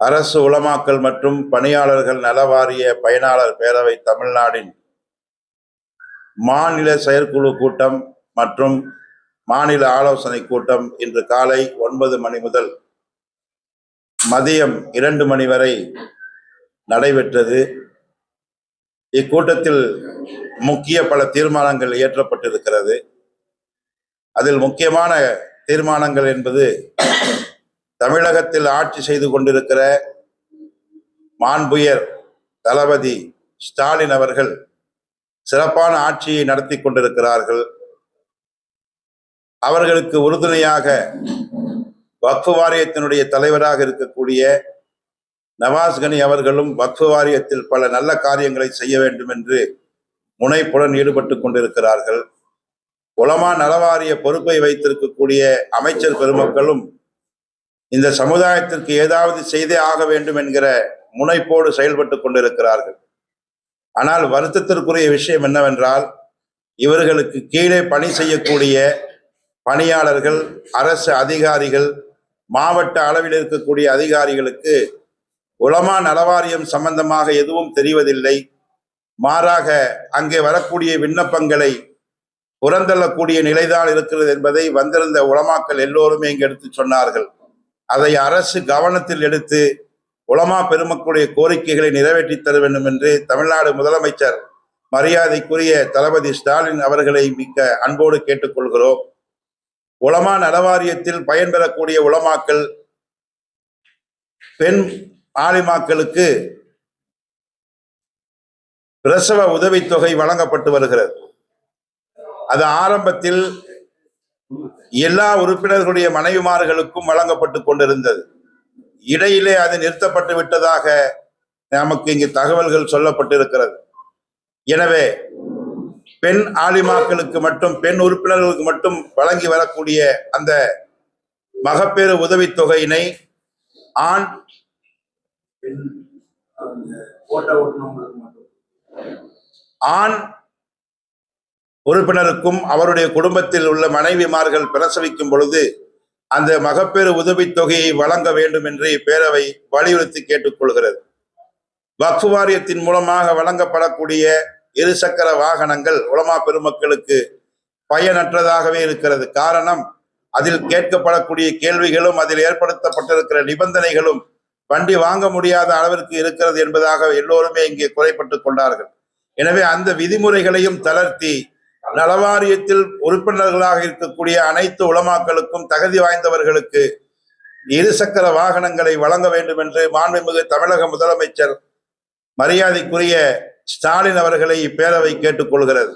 அரசு உளமாக்கல் மற்றும் பணியாளர்கள் நலவாரிய பயனாளர் பேரவை தமிழ்நாடின் மாநில செயற்குழு கூட்டம் மற்றும் மாநில ஆலோசனை கூட்டம் இன்று காலை ஒன்பது மணி முதல் மதியம் இரண்டு மணி வரை நடைபெற்றது. இக்கூட்டத்தில் முக்கிய பல தீர்மானங்கள் இயற்றப்பட்டிருக்கிறது. அதில் முக்கியமான தீர்மானங்கள் என்பது தமிழகத்தில் ஆட்சி செய்து கொண்டிருக்கிற மாண்புயர் தளபதி ஸ்டாலின் அவர்கள் சிறப்பான ஆட்சியை நடத்தி கொண்டிருக்கிறார்கள். அவர்களுக்கு உறுதுணையாக வக்ஃபு வாரியத்தினுடைய தலைவராக இருக்கக்கூடிய நவாஸ்கனி அவர்களும் வக்ஃபு வாரியத்தில் பல நல்ல காரியங்களை செய்ய வேண்டும் என்று முனைப்புடன் ஈடுபட்டு கொண்டிருக்கிறார்கள். உலமா நலவாரிய பொறுப்பை வைத்திருக்கக்கூடிய அமைச்சர் பெருமக்களும் இந்த சமுதாயத்திற்கு ஏதாவது செய்தே ஆக வேண்டும் என்கிற முனைப்போடு செயல்பட்டு கொண்டிருக்கிறார்கள். ஆனால் வருத்தத்திற்குரிய விஷயம் என்னவென்றால் இவர்களுக்கு கீழே பணி செய்யக்கூடிய பணியாளர்கள் அரசு அதிகாரிகள் மாவட்ட அளவில் இருக்கக்கூடிய அதிகாரிகளுக்கு உலமா நலவாரியம் சம்பந்தமாக எதுவும் தெரிவதில்லை. மாறாக அங்கே வரக்கூடிய விண்ணப்பங்களை புறந்தள்ளக்கூடிய நிலைதான் இருக்கிறது என்பதை வந்திருந்த உலமாக்கள் எல்லோருமே இங்கு எடுத்து சொன்னார்கள். அதை அரசு கவனத்தில் எடுத்து உலமா பெருமக்களுடைய கோரிக்கைகளை நிறைவேற்றி தர வேண்டும் என்று தமிழ்நாடு முதலமைச்சர் மரியாதைக்குரிய தளபதி ஸ்டாலின் அவர்களை மிக்க அன்போடு கேட்டுக்கொள்கிறோம். உலமா நலவாரியத்தில் பயன்பெறக்கூடிய உலமாக்கள் பெண் ஆலிமாக்களுக்கு பிரசவ உதவித்தொகை வழங்கப்பட்டு வருகிறது. அது ஆரம்பத்தில் எல்லா உறுப்பினர்களுடைய மனைவிமார்களுக்கும் வழங்கப்பட்டு கொண்டிருந்தது. இடையிலே அது நிறுத்தப்பட்டு விட்டதாக நமக்கு இங்கு தகவல்கள் சொல்லப்பட்டிருக்கிறது. எனவே பெண் ஆலிமாக்களுக்கு மட்டும் பெண் உறுப்பினர்களுக்கு மட்டும் வழங்கி வரக்கூடிய அந்த மகப்பேறு உதவித்தொகையினை ஆண் ஆண் உறுப்பினருக்கும் அவருடைய குடும்பத்தில் உள்ள மனைவிமார்கள் பிரசவிக்கும் பொழுது அந்த மகப்பேறு உதவித் தொகையை வழங்க வேண்டும் என்று இப்பேரவை வலியுறுத்தி கேட்டுக்கொள்கிறது. வக்ஃபு வாரியத்தின் மூலமாக வழங்கப்படக்கூடிய இருசக்கர வாகனங்கள் உலமா பெருமக்களுக்கு பயனற்றதாகவே இருக்கிறது. காரணம் அதில் கேட்கப்படக்கூடிய கேள்விகளும் அதில் ஏற்படுத்தப்பட்டிருக்கிற நிபந்தனைகளும் வண்டி வாங்க முடியாத அளவிற்கு இருக்கிறது என்பதாக எல்லோருமே இங்கே குறைப்பட்டுக் கொண்டார்கள். எனவே அந்த விதிமுறைகளையும் தளர்த்தி நலவாரியத்தில் உறுப்பினர்களாக இருக்கக்கூடிய அனைத்து உளமாக்களுக்கும் தகுதி வாய்ந்தவர்களுக்கு இருசக்கர வாகனங்களை வழங்க வேண்டும் என்று மாண்புமிகு தமிழக முதலமைச்சர் மரியாதைக்குரிய ஸ்டாலின் அவர்களை இப்பேரவை கேட்டுக்கொள்கிறது.